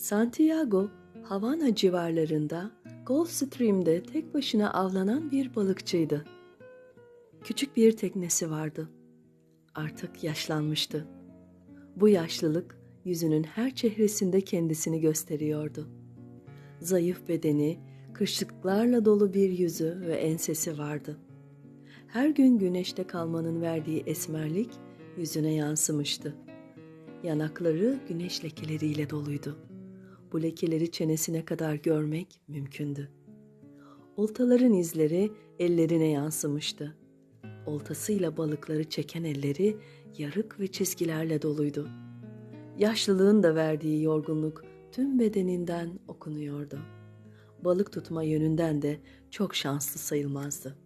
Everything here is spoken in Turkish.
Santiago, Havana civarlarında Gulf Stream'de tek başına avlanan bir balıkçıydı. Küçük bir teknesi vardı. Artık yaşlanmıştı. Bu yaşlılık yüzünün her çehresinde kendisini gösteriyordu. Zayıf bedeni, kırışıklıklarla dolu bir yüzü ve ensesi vardı. Her gün güneşte kalmanın verdiği esmerlik yüzüne yansımıştı. Yanakları güneş lekeleriyle doluydu. Bu lekeleri çenesine kadar görmek mümkündü. Oltaların izleri ellerine yansımıştı. Oltasıyla balıkları çeken elleri yarık ve çizgilerle doluydu. Yaşlılığın da verdiği yorgunluk tüm bedeninden okunuyordu. Balık tutma yönünden de çok şanslı sayılmazdı.